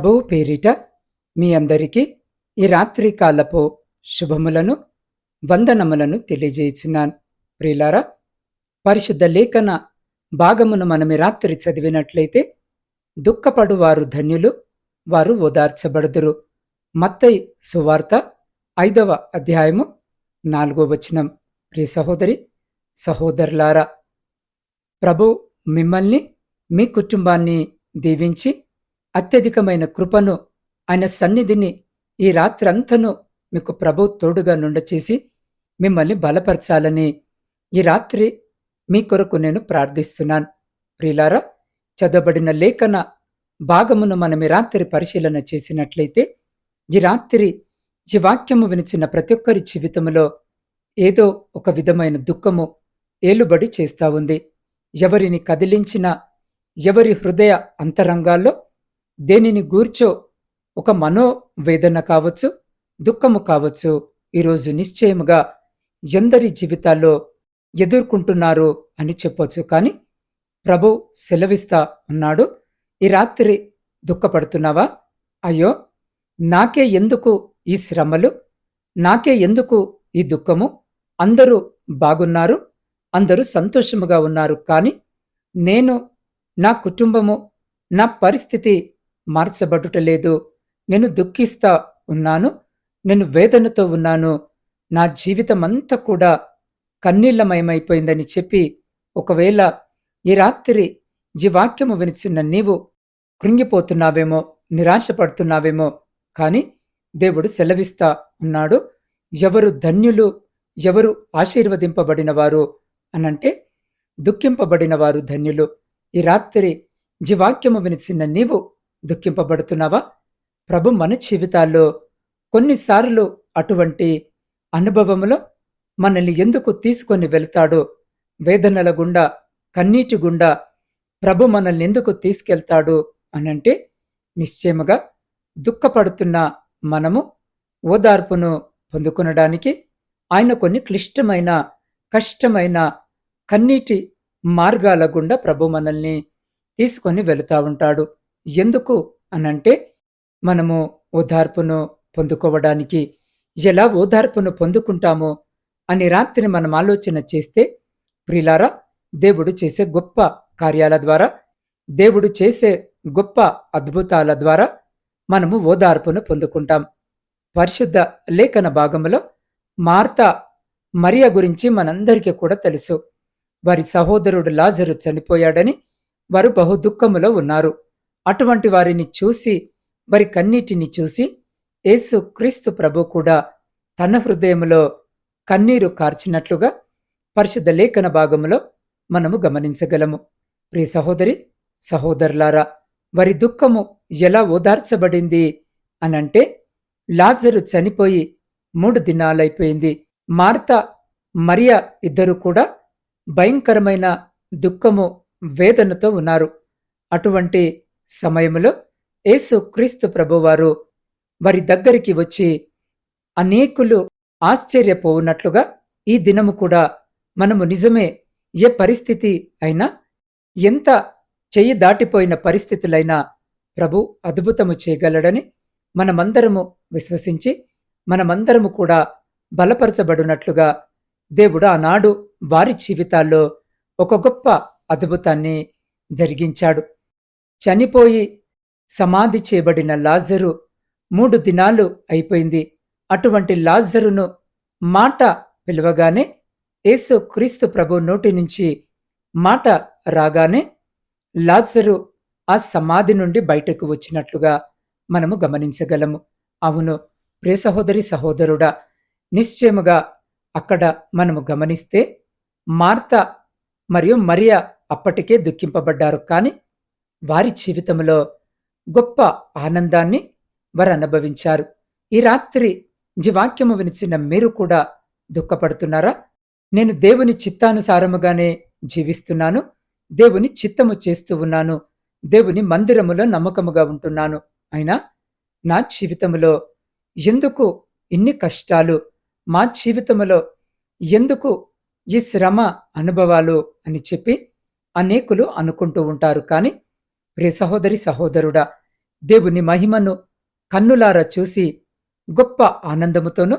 ప్రభువు పేరిట మీ అందరికీ ఈ రాత్రి కాలపు శుభములను వందనములను తెలియజేసినాను. ప్రియులారా పరిశుద్ధ లేఖన భాగమును మనమి రాత్రి చదివినట్లయితే దుఃఖపడు వారు ధన్యులు వారు ఓదార్చబడుదురు. మత్తై సువార్త ఐదవ అధ్యాయము నాలుగో వచనం. ప్రియ సహోదరి సహోదరులారా ప్రభు మిమ్మల్ని మీ కుటుంబాన్ని దీవించి అత్యధికమైన కృపను ఆయన సన్నిధిని ఈ రాత్రంతను మీకు ప్రభు తోడుగా నుండచేసి మిమ్మల్ని బలపరచాలని ఈ రాత్రి మీ కొరకు నేను ప్రార్థిస్తున్నాను. ప్రియులారా చదవబడిన లేఖన భాగమును మనం ఈ రాత్రి పరిశీలన చేసినట్లయితే ఈ రాత్రి ఈ వాక్యము వినిచిన ప్రతి ఒక్కరి జీవితంలో ఏదో ఒక విధమైన దుఃఖము ఏలుబడి చేస్తా ఉంది. ఎవరిని కదిలించినా ఎవరి హృదయ అంతరంగాల్లో దేనిని గూర్చో? ఒక మనోవేదన కావచ్చు దుఃఖము కావచ్చు ఈరోజు నిశ్చయముగా ఎందరి జీవితాల్లో ఎదుర్కొంటున్నారు అని చెప్పొచ్చు. కానీ ప్రభు సెలవిస్తా ఉన్నాడు ఈ రాత్రి దుఃఖపడుతున్నావా? అయ్యో నాకే ఎందుకు ఈ శ్రమలు? నాకే ఎందుకు ఈ దుఃఖము? అందరూ బాగున్నారు అందరూ సంతోషముగా ఉన్నారు. కానీ నేను నా కుటుంబము నా పరిస్థితి మార్చబడుట లేదు నేను దుఃఖిస్తా ఉన్నాను నేను వేదనతో ఉన్నాను. నా జీవితం అంతా కూడా కన్నీళ్ళమయమైపోయిందని చెప్పి ఒకవేళ ఈ రాత్రి జీవాక్యము వినిచిన్న నీవు కృంగిపోతున్నావేమో నిరాశపడుతున్నావేమో కానీ దేవుడు సెలవిస్తా ఉన్నాడు ఎవరు ధన్యులు ఎవరు ఆశీర్వదింపబడినవారు అనంటే దుఃఖింపబడినవారు ధన్యులు. ఈ రాత్రి జీవాక్యము వినిచిన నీవు దుఃఖింపబడుతున్నావా? ప్రభు మన జీవితాల్లో కొన్నిసార్లు అటువంటి అనుభవములో మనల్ని ఎందుకు తీసుకొని వెళ్తాడో వేదనల గుండా కన్నీటి గుండా ప్రభు మనల్ని ఎందుకు తీసుకెళ్తాడు అనంటే నిశ్చయముగా దుఃఖపడుతున్న మనము ఓదార్పును పొందుకొనడానికి ఆయన కొన్ని క్లిష్టమైన కష్టమైన కన్నీటి మార్గాల గుండా ప్రభు మనల్ని తీసుకొని వెళుతూ ఉంటాడు. ఎందుకు అనంటే మనము ఓదార్పును పొందుకోవడానికి ఎలా ఓదార్పును పొందుకుంటామో అని రాత్రి మనం ఆలోచన చేస్తే ప్రిలారా దేవుడు చేసే గొప్ప కార్యాల ద్వారా దేవుడు చేసే గొప్ప అద్భుతాల ద్వారా మనము ఓదార్పును పొందుకుంటాం. పరిశుద్ధ లేఖన భాగంలో మార్త మరియ గురించి మనందరికీ కూడా తెలుసు. వారి సహోదరుడు లాజరు చనిపోయాడని వారు బహు దుఃఖములో ఉన్నారు. అటువంటి వారిని చూసి వారి కన్నీటిని చూసి యేసు క్రీస్తు ప్రభు కూడా తన హృదయంలో కన్నీరు కార్చినట్లుగా పరిశుద్ధ లేఖన భాగంలో మనము గమనించగలము. ప్రియ సహోదరి సహోదరులారా వారి దుఃఖము ఎలా ఓదార్చబడింది అనంటే లాజరు చనిపోయి మూడు దినాలైపోయింది. మార్త మరియ ఇద్దరు కూడా భయంకరమైన దుఃఖము వేదనతో ఉన్నారు. అటువంటి సమయంలో యేసు క్రీస్తు ప్రభువారు వారి దగ్గరికి వచ్చి అనేకులు ఆశ్చర్యపోవున్నట్లుగా ఈ దినము కూడా మనము నిజమే ఏ పరిస్థితి అయినా ఎంత చెయ్యి దాటిపోయిన పరిస్థితులైనా ప్రభు అద్భుతము చేయగలడని మనమందరము విశ్వసించి మనమందరము కూడా బలపరచబడినట్లుగా దేవుడు ఆనాడు వారి జీవితాల్లో ఒక గొప్ప అద్భుతాన్ని జరిగించాడు. చనిపోయి సమాధి చేయబడిన లాజరు మూడు దినాలు అయిపోయింది. అటువంటి లాజరును మాట పిలవగానే యేసు క్రీస్తు ప్రభు నోటి నుంచి మాట రాగానే లాజరు ఆ సమాధి నుండి బయటకు వచ్చినట్లుగా మనము గమనించగలము. అవును ప్రియ సహోదరి సహోదరుడా నిశ్చయముగా అక్కడ మనము గమనిస్తే మార్త మరియు మరియా అప్పటికే దుఃఖింపబడ్డారు. కానీ వారి జీవితంలో గొప్ప ఆనందాన్ని వారు అనుభవించారు. ఈ రాత్రి జీవాక్యము వినిచిన మీరు కూడా దుఃఖపడుతున్నారా? నేను దేవుని చిత్తానుసారముగానే జీవిస్తున్నాను. దేవుని చిత్తము చేస్తూ ఉన్నాను. దేవుని మందిరములో నమ్మకముగా ఉంటున్నాను. అయినా నా జీవితంలో ఎందుకు ఇన్ని కష్టాలు? మా జీవితంలో ఎందుకు ఈ శ్రమ అనుభవాలు? అని చెప్పి అనేకులు అనుకుంటూ ఉంటారు. కానీ ప్రియ సహోదరి సహోదరుడా దేవుని మహిమను కన్నులారా చూసి గొప్ప ఆనందముతోనూ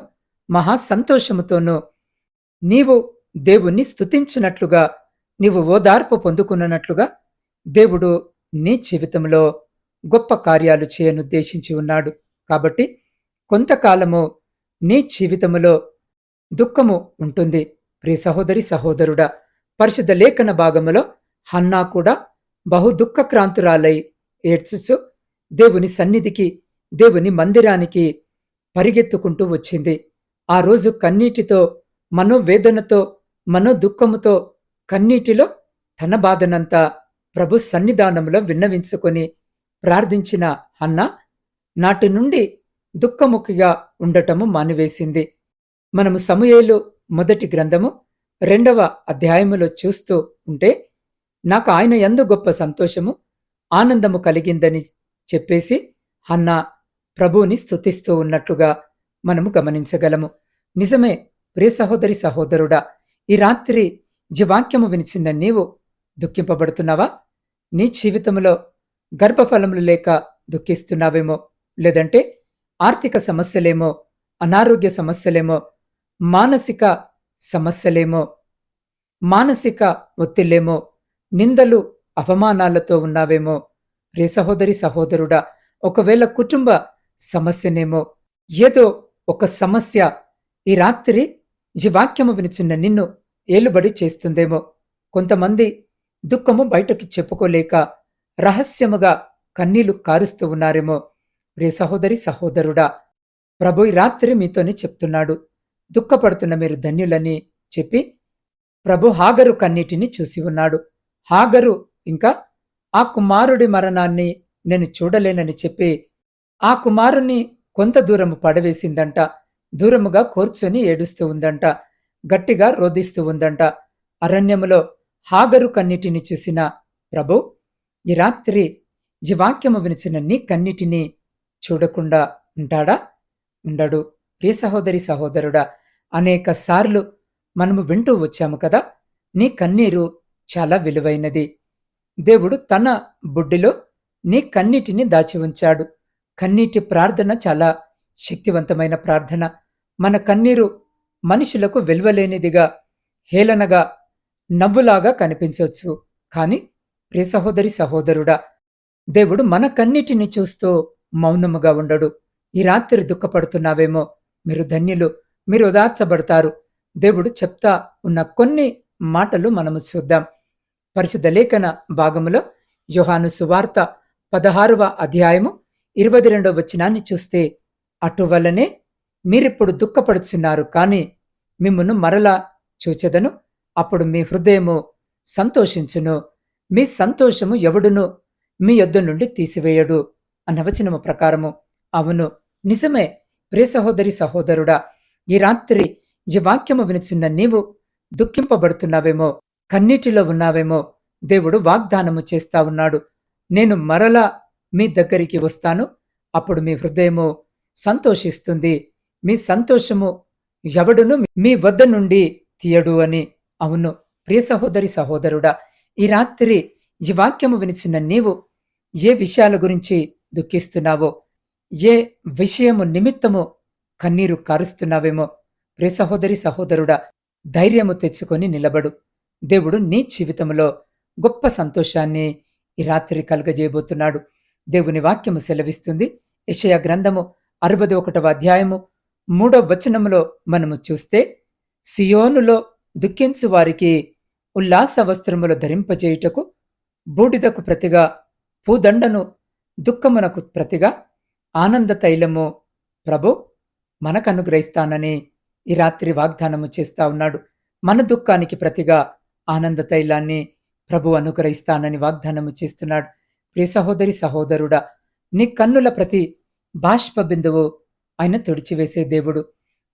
మహా సంతోషముతోనూ నీవు దేవుణ్ణి స్థుతించినట్లుగా నీవు ఓదార్పు పొందుకున్నట్లుగా దేవుడు నీ జీవితంలో గొప్ప కార్యాలు చేయనుద్దేశించి ఉన్నాడు. కాబట్టి కొంతకాలము నీ జీవితములో దుఃఖము ఉంటుంది. ప్రియ సహోదరి సహోదరుడా పరిశుద్ధ లేఖన భాగములో హన్నా కూడా బహు దుఃఖక్రాంతురాలై ఏడ్చుచు దేవుని సన్నిధికి దేవుని మందిరానికి పరిగెత్తుకుంటూ వచ్చింది. ఆ రోజు కన్నీటితో మనోవేదనతో మనోదుఃఖముతో కన్నీటిలో తన బాధనంతా ప్రభు సన్నిధానంలో విన్నవించుకొని ప్రార్థించిన అన్న నాటి నుండి దుఃఖముఖిగా ఉండటము మానివేసింది. మనము సమయేలు మొదటి గ్రంథము రెండవ అధ్యాయములో చూస్తూ ఉంటే నాకు ఆయన ఎందు గొప్ప సంతోషము ఆనందము కలిగిందని చెప్పేసి అన్న ప్రభువుని స్థుతిస్తూ ఉన్నట్లుగా మనము గమనించగలము. నిజమే ప్రియ సహోదరి సహోదరుడా ఈ రాత్రి జీవాక్యము వినిచిన నీవు దుఃఖింపబడుతున్నావా? నీ జీవితంలో గర్భఫలములు లేక దుఃఖిస్తున్నావేమో? లేదంటే ఆర్థిక సమస్యలేమో అనారోగ్య సమస్యలేమో మానసిక సమస్యలేమో మానసిక ఒత్తిళ్ళేమో నిందలు అవమానాలతో ఉన్నావేమో? రే సహోదరి సహోదరుడా ఒకవేళ కుటుంబ సమస్యనేమో? ఏదో ఒక సమస్య ఈ రాత్రి ఈ వాక్యము వినిచున్న నిన్ను ఏలుబడి చేస్తుందేమో? కొంతమంది దుఃఖము బయటకి చెప్పుకోలేక రహస్యముగా కన్నీళ్ళు కారుస్తూ ఉన్నారేమో? రే సహోదరి సహోదరుడా ప్రభు ఈ రాత్రి మీతోనే చెప్తున్నాడు. దుఃఖపడుతున్న మీరు ధన్యులని చెప్పి ప్రభు హాగరు కన్నీటిని చూసి ఉన్నాడు. హాగరు ఇంకా ఆ కుమారుడి మరణాన్ని నేను చూడలేనని చెప్పి ఆ కుమారుని కొంత దూరము పడవేసిందంట. దూరముగా కూర్చొని ఏడుస్తూ ఉందంట. గట్టిగా రోధిస్తూ ఉందంట. అరణ్యములో హాగరు కన్నిటిని చూసిన ప్రభు ఈ రాత్రి జీవాక్యము వినిచిన నీ కన్నిటిని చూడకుండా ఉంటాడా? ఉండడు. ప్రియ సహోదరి సహోదరుడా అనేక సార్లు మనము వింటూ వచ్చాము కదా. నీ కన్నీరు చాలా విలువైనది. దేవుడు తన బుడ్డిలో నీ కన్నీటిని దాచి ఉంచాడు. కన్నీటి ప్రార్థన చాలా శక్తివంతమైన ప్రార్థన. మన కన్నీరు మనుషులకు విలువలేనిదిగా హేళనగా నవ్వులాగా కనిపించవచ్చు కాని ప్రియ సహోదరి సహోదరుడా దేవుడు మన కన్నీటిని చూస్తూ మౌనముగా ఉండడు. ఈ రాత్రి దుఃఖపడుతున్నావేమో మీరు ధన్యులు మీరు ఉదార్చబడతారు దేవుడు చెప్తా ఉన్న కొన్ని మాటలు మనము చూద్దాం. పరిశుద్ధ లేఖన భాగములో యోహాను సువార్త పదహారవ అధ్యాయము ఇరవై రెండవ వచనాన్ని చూస్తే అటువల్లనే మీరిప్పుడు దుఃఖపడుచున్నారు కాని మిమ్మను మరలా చూచెదను. అప్పుడు మీ హృదయము సంతోషించును. మీ సంతోషము ఎవడును మీ యొద్ద నుండి తీసివేయడు అన్న వచనము ప్రకారము. అవును నిజమే ప్రియ సహోదరి సహోదరుడా ఈ రాత్రి ఈ వాక్యము వినిచిన్న నీవు దుఃఖింపబడుతున్నావేమో. కన్నీటిలో ఉన్నావేమో దేవుడు వాగ్దానము చేస్తా ఉన్నాడు. నేను మరలా మీ దగ్గరికి వస్తాను. అప్పుడు మీ హృదయము సంతోషిస్తుంది. మీ సంతోషము ఎవడును మీ వద్ద నుండి తీయడు అని. అవును ప్రియ సహోదరి సహోదరుడా ఈ రాత్రి ఈ వాక్యము వినిచిన నీవు ఏ విషయాల గురించి దుఃఖిస్తున్నావో ఏ విషయము నిమిత్తము కన్నీరు కారుస్తున్నావేమో ప్రియ సహోదరి సహోదరుడా ధైర్యము తెచ్చుకొని నిలబడు. దేవుడు నీ జీవితంలో గొప్ప సంతోషాన్ని ఈ రాత్రి కలుగజేయబోతున్నాడు. దేవుని వాక్యము సెలవిస్తుంది. యషయ గ్రంథము అరవై ఒకటవ అధ్యాయము మూడవ వచనములో మనము చూస్తే సియోనులో దుఃఖించు వారికి ఉల్లాస వస్త్రములు ధరింపజేయుటకు బూడిదకు ప్రతిగా పూదండను దుఃఖమునకు ప్రతిగా ఆనంద తైలము ప్రభు మనకు అనుగ్రహిస్తానని ఈ రాత్రి వాగ్దానము చేస్తా ఉన్నాడు. మన దుఃఖానికి ప్రతిగా ఆనంద తైలాన్ని ప్రభు అనుగ్రహిస్తానని వాగ్దానము చేస్తున్నాడు. ప్రియ సహోదరి సహోదరుడా నీ కన్నుల ప్రతి బాష్ప బిందువు ఆయన తుడిచివేసే దేవుడు.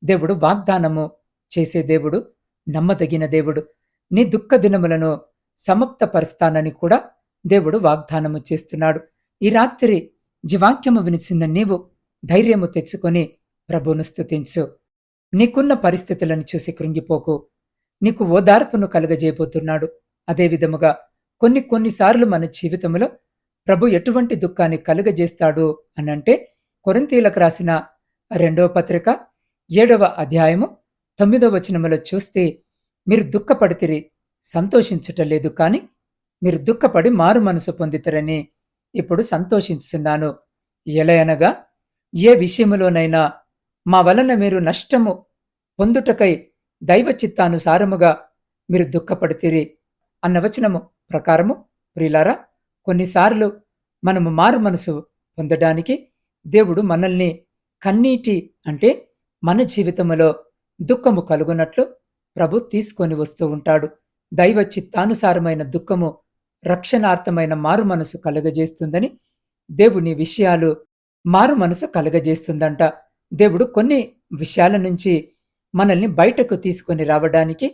దేవుడు వాగ్దానము చేసే దేవుడు నమ్మదగిన దేవుడు. నీ దుఃఖ దినములను సమప్తపరుస్తానని కూడా దేవుడు వాగ్దానము చేస్తున్నాడు. ఈ రాత్రి జీవాక్యము వినిచిన నీవు ధైర్యము తెచ్చుకొని ప్రభును స్తుతించు. నీకున్న పరిస్థితులను చూసి కృంగిపోకు. నీకు ఓదార్పును కలుగజేయబోతున్నాడు. అదేవిధముగా కొన్ని కొన్నిసార్లు మన జీవితంలో ప్రభు ఎటువంటి దుఃఖాన్ని కలుగజేస్తాడు అనంటే కొరంతీలకు రాసిన రెండవ పత్రిక ఏడవ అధ్యాయము తొమ్మిదవ వచనములో చూస్తే మీరు దుఃఖపడితిరి సంతోషించటలేదు కాని మీరు దుఃఖపడి మారు మనసు పొందితరని ఇప్పుడు సంతోషించుతున్నాను ఎలయనగా ఏ విషయములోనైనా మా వలన మీరు నష్టము పొందుటకై దైవ చిత్తానుసారముగా మీరు దుఃఖపడితిరి అన్న వచనము ప్రకారము ప్రియులారా కొన్నిసార్లు మనము మారు మనసు పొందడానికి దేవుడు మనల్ని కన్నీటి అంటే మన జీవితంలో దుఃఖము కలుగునట్లు ప్రభు తీసుకొని వస్తూ ఉంటాడు. దైవ చిత్తానుసారమైన దుఃఖము రక్షణార్థమైన మారు మనసు కలుగజేస్తుందని దేవుని విషయాలు మారు మనసు కలుగజేస్తుందంట. దేవుడు కొన్ని విషయాల నుంచి మనల్ని బయటకు తీసుకొని రావడానికి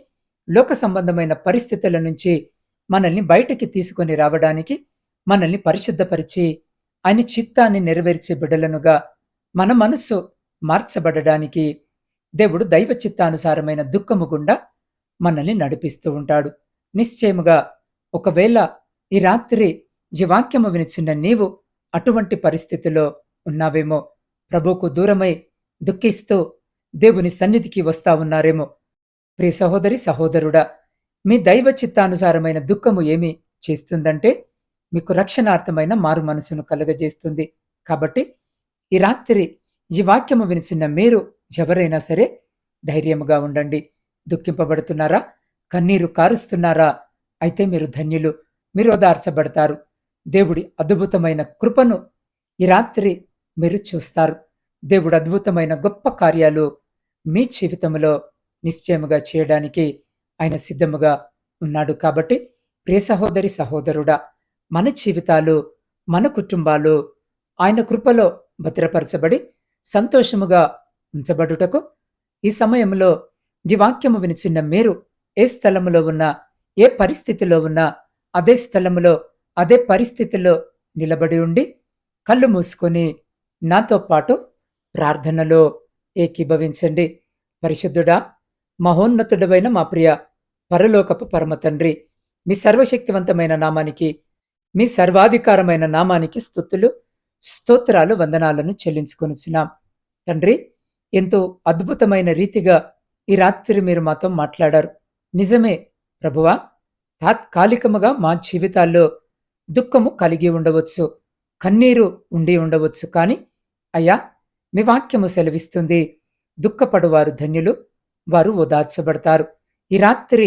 లోక సంబంధమైన పరిస్థితుల నుంచి మనల్ని బయటకి తీసుకొని రావడానికి మనల్ని పరిశుద్ధపరిచి ఆయన చిత్తాన్ని నెరవేర్చే బిడలనుగా మన మనస్సు మార్చబడడానికి దేవుడు దైవ చిత్తానుసారమైన దుఃఖము గుండా మనల్ని నడిపిస్తూ ఉంటాడు. నిశ్చయముగా ఒకవేళ ఈ రాత్రి ఈ వాక్యము వినిచిన నీవు అటువంటి పరిస్థితిలో ఉన్నావేమో ప్రభుకు దూరమై దుఃఖిస్తూ దేవుని సన్నిధికి వస్తా ఉన్నారేమో. ప్రియ సహోదరి సహోదరుడా మీ దైవ చిత్తానుసారమైన దుఃఖము ఏమి చేస్తుందంటే మీకు రక్షణార్థమైన మారు మనసును కలుగజేస్తుంది. కాబట్టి ఈ రాత్రి ఈ వాక్యము వినిచిన్న మీరు ఎవరైనా సరే ధైర్యముగా ఉండండి. దుఃఖింపబడుతున్నారా? కన్నీరు కారుస్తున్నారా? అయితే మీరు ధన్యులు మీరు ఓదార్చబడతారు దేవుడి అద్భుతమైన కృపను ఈ రాత్రి మీరు చూస్తారు. దేవుడు అద్భుతమైన గొప్ప కార్యాలు మీ జీవితంలో నిశ్చయముగా చేయడానికి ఆయన సిద్ధముగా ఉన్నాడు కాబట్టి ప్రియ సహోదరి సహోదరుడా మన జీవితాలు మన కుటుంబాలు ఆయన కృపలో భద్రపరచబడి సంతోషముగా ఉంచబడుటకు ఈ సమయంలో ఈ వాక్యము వినిచిన్న మీరు ఏ స్థలములో ఉన్నా ఏ పరిస్థితిలో ఉన్నా అదే స్థలములో అదే పరిస్థితిలో నిలబడి ఉండి కళ్ళు మూసుకొని నాతో పాటు ప్రార్థనలో ఏకీభవించండి. పరిశుద్ధుడా మహోన్నతుడమైన మా ప్రియ పరలోకపు పరమ తండ్రి మీ సర్వశక్తివంతమైన నామానికి మీ సర్వాధికారమైన నామానికి స్థుతులు స్తోత్రాలు వందనాలను చెల్లించుకొనిచున్నాం. తండ్రి ఎంతో అద్భుతమైన రీతిగా ఈ రాత్రి మీరు మాతో మాట్లాడారు. నిజమే ప్రభువా తాత్కాలికముగా మా జీవితాల్లో దుఃఖము కలిగి ఉండవచ్చు కన్నీరు ఉండి ఉండవచ్చు కానీ అయ్యా మీ వాక్యము సెలవిస్తుంది. దుఃఖపడువారు ధన్యులు వారు ఓదార్చబడతారు. ఈ రాత్రి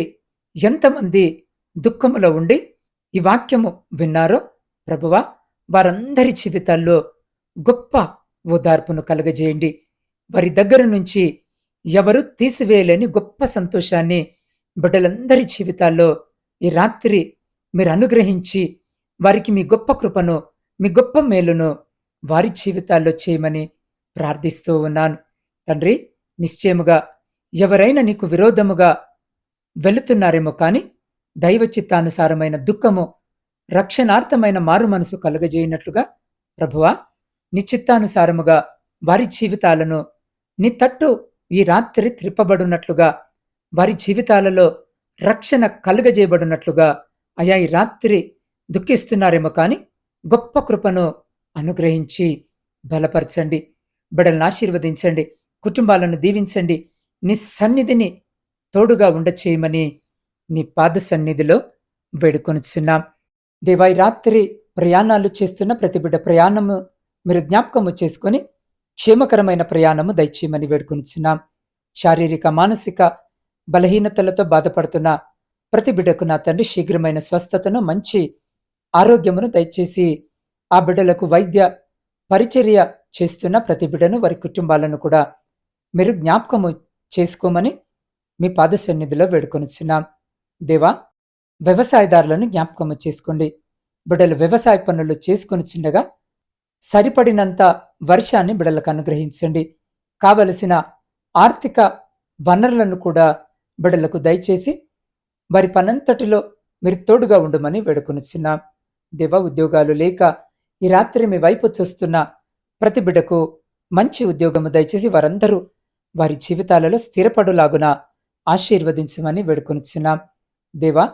ఎంతమంది దుఃఖములో ఉండి ఈ వాక్యము విన్నారో ప్రభువా వారందరి జీవితాల్లో గొప్ప ఓదార్పును కలగజేయండి. వారి దగ్గర నుంచి ఎవరు తీసివేయలేని గొప్ప సంతోషాన్ని బిడ్డలందరి జీవితాల్లో ఈ రాత్రి మీరు అనుగ్రహించి వారికి మీ గొప్ప కృపను మీ గొప్ప మేలును వారి జీవితాల్లో చేయమని ప్రార్థిస్తూ ఉన్నాను. తండ్రి నిశ్చయముగా ఎవరైనా నీకు విరోధముగా వెళుతున్నారేమో కాని దైవ చిత్తానుసారమైన దుఃఖము రక్షణార్థమైన మారు మనసు కలుగజేయనట్లుగా ప్రభువా నిశ్చిత్తానుసారముగా వారి జీవితాలను నీ తట్టు ఈ రాత్రి త్రిప్పబడున్నట్లుగా వారి జీవితాలలో రక్షణ కలుగజేయబడినట్లుగా అయా ఈ రాత్రి దుఃఖిస్తున్నారేమో కాని గొప్ప కృపను అనుగ్రహించి బలపరచండి. బిడలను ఆశీర్వదించండి కుటుంబాలను దీవించండి నీ సన్నిధిని తోడుగా ఉండచేయమని నీ పాద సన్నిధిలో వేడుకొనిచున్నాం దేవాయి రాత్రి ప్రయాణాలు చేస్తున్న ప్రతి బిడ్డ ప్రయాణము మీరు జ్ఞాపకము చేసుకొని క్షేమకరమైన ప్రయాణము దయచేయమని వేడుకొనిచున్నాం. శారీరక మానసిక బలహీనతలతో బాధపడుతున్న ప్రతి బిడ్డకు నా తండ్రి శీఘ్రమైన స్వస్థతను మంచి ఆరోగ్యమును దయచేసి ఆ బిడ్డలకు వైద్య పరిచర్య చేస్తున్న ప్రతి బిడ్డను వారి కుటుంబాలను కూడా మీరు జ్ఞాపకము చేసుకోమని మీ పాద సన్నిధిలో వేడుకొనిచున్నాం. దేవా వ్యవసాయదారులను జ్ఞాపకము చేసుకోండి. బిడ్డలు వ్యవసాయ పనులు చేసుకొని చిన్నగా సరిపడినంత వర్షాన్ని బిడలకు అనుగ్రహించండి. కావలసిన ఆర్థిక వనరులను కూడా బిడలకు దయచేసి వారి పనంతటిలో మీరు తోడుగా ఉండమని వేడుకొనిచున్నాం. దేవ ఉద్యోగాలు లేక ఈ రాత్రి మీ వైపు చూస్తున్న ప్రతి బిడ్డకు మంచి ఉద్యోగము దయచేసి వారందరూ వారి జీవితాలలో స్థిరపడులాగున ఆశీర్వదించమని వేడుకొనిచున్నాం. దేవా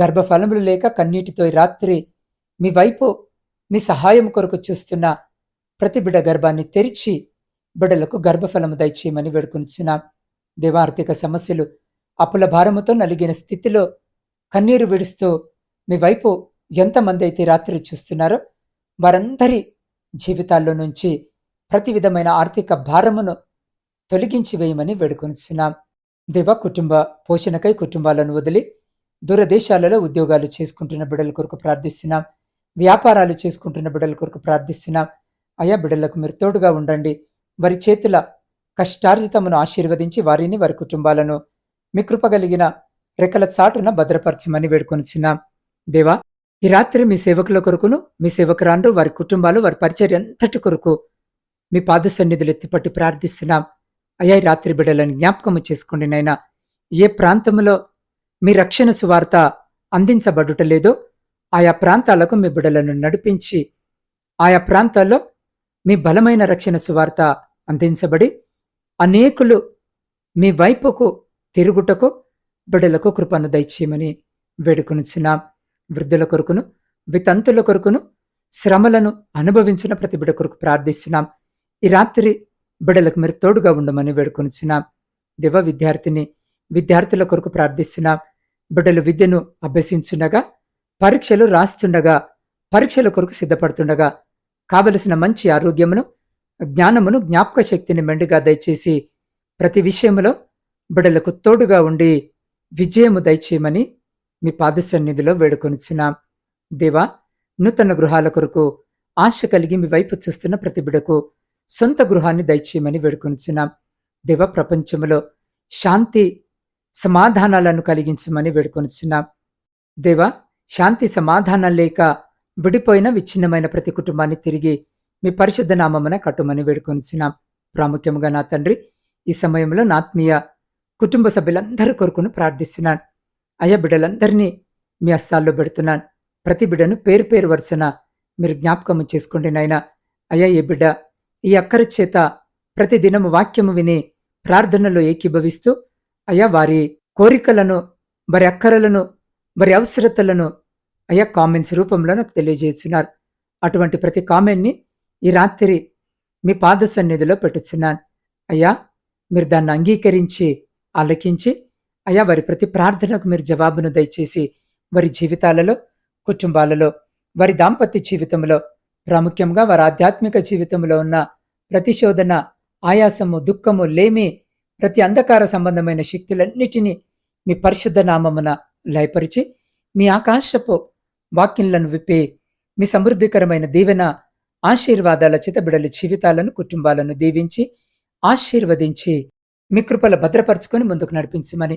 గర్భఫలములు లేక కన్నీటితో రాత్రి మీ వైపు మీ సహాయం కొరకు చూస్తున్న ప్రతి బిడ గర్భాన్ని తెరిచి బిడలకు గర్భఫలము దయచేయమని వేడుకొనిచున్నాం. దేవార్థిక సమస్యలు అప్పుల భారముతో నలిగిన స్థితిలో కన్నీరు విడుస్తూ మీ వైపు ఎంతమంది అయితే రాత్రి చూస్తున్నారో వారందరి జీవితాల్లో నుంచి ప్రతి విధమైన ఆర్థిక భారమును తొలగించి వేయమని వేడుకొనిచున్నాం. దేవ కుటుంబ పోషణకై కుటుంబాలను వదిలి దూరదేశాలలో ఉద్యోగాలు చేసుకుంటున్న బిడ్డల కొరకు ప్రార్థిస్తున్నాం. వ్యాపారాలు చేసుకుంటున్న బిడ్డల కొరకు ప్రార్థిస్తున్నాం. అయా బిడ్డలకు మీరు తోడుగా ఉండండి. వారి చేతుల కష్టార్జితమును ఆశీర్వదించి వారిని వారి కుటుంబాలను మీ కృపగలిగిన రెక్కల చాటున భద్రపరచమని వేడుకొనిచున్నాం. దేవా ఈ రాత్రి మీ సేవకుల కొరకును మీ సేవకురాండ్రు వారి కుటుంబాలు వారి పరిచర్య ఎంతటి కొరకు మీ పాద సన్నిధులు ఎత్తిపట్టి ప్రార్థిస్తున్నాం. అయ్యా రాత్రి బిడ్డలను జ్ఞాపకము చేసుకోండి నైనా ఏ ప్రాంతంలో మీ రక్షణ సువార్త అందించబడుట లేదో ఆయా ప్రాంతాలకు మీ బిడ్డలను నడిపించి ఆయా ప్రాంతాల్లో మీ బలమైన రక్షణ సువార్త అందించబడి అనేకులు మీ వైపుకు తిరుగుటకు బిడ్డలకు కృపను దయచేయమని వేడుకొనిచున్నాం. వృద్ధుల కొరకును వితంతుల కొరకును శ్రమలను అనుభవించిన ప్రతి బిడ కొరకు ప్రార్థిస్తున్నాం. ఈ రాత్రి బిడలకు మీరు తోడుగా ఉండమని వేడుకొనిచున్నాం. దివ విద్యార్థిని విద్యార్థుల కొరకు ప్రార్థిస్తున్నాం. బిడ్డలు విద్యను అభ్యసించుండగా పరీక్షలు రాస్తుండగా పరీక్షల కొరకు సిద్ధపడుతుండగా కావలసిన మంచి ఆరోగ్యమును జ్ఞానమును జ్ఞాపక శక్తిని మెండుగా దయచేసి ప్రతి విషయంలో బిడలకు తోడుగా ఉండి విజయము దయచేయమని మీ పాద సన్నిధిలో వేడుకొనిచున్నాం దేవా నూతన గృహాల కొరకు ఆశ కలిగి మీ వైపు చూస్తున్న ప్రతి బిడకు సొంత గృహాన్ని దయచేయమని వేడుకొనిచున్నాం దేవ ప్రపంచంలో శాంతి సమాధానాలను కలిగించమని వేడుకొనిచున్నాం దేవా శాంతి సమాధానం లేక విడిపోయిన విచ్ఛిన్నమైన ప్రతి కుటుంబాన్ని తిరిగి మీ పరిశుద్ధ నామమున కట్టుమని వేడుకొనిచున్నాం ప్రాముఖ్యముగా నా తండ్రి ఈ సమయంలో నా ఆత్మీయ కుటుంబ సభ్యులందరి కొరకును ప్రార్థిస్తున్నాను. అయ్యా బిడ్డలందరినీ మీ అస్తాల్లో పెడుతున్నాను. ప్రతి బిడ్డను పేరు పేరు వరుసన మీరు జ్ఞాపకము చేసుకోండి నాయన. అయ్యా ఏ బిడ్డ ఈ అక్కరి చేత ప్రతి దినము వాక్యము విని ప్రార్థనలో ఏకీభవిస్తూ అయ్యా వారి కోరికలను వారి అక్కరలను వారి అవసరతలను అయ్యా కామెంట్స్ రూపంలో నాకు తెలియజేస్తున్నారు. అటువంటి ప్రతి కామెంట్ని ఈ రాత్రి మీ పాద సన్నిధిలో పెట్టుచున్నాను. అయ్యా మీరు దాన్ని అంగీకరించి ఆలకించి అయ్యా వారి ప్రతి ప్రార్థనకు మీరు జవాబును దయచేసి వారి జీవితాలలో కుటుంబాలలో వారి దాంపత్య జీవితంలో ప్రాముఖ్యంగా వారి ఆధ్యాత్మిక జీవితంలో ఉన్న ప్రతిశోధన ఆయాసము దుఃఖము లేమి ప్రతి అంధకార సంబంధమైన శక్తులన్నిటినీ మీ పరిశుద్ధ నామమున లయపరిచి మీ ఆకాశపు వాక్యంలను విప్పి మీ సమృద్ధికరమైన దీవెన ఆశీర్వాదాల చితబిడలి జీవితాలను కుటుంబాలను దీవించి ఆశీర్వదించి మీ కృపల భద్రపరుచుకొని ముందుకు నడిపించమని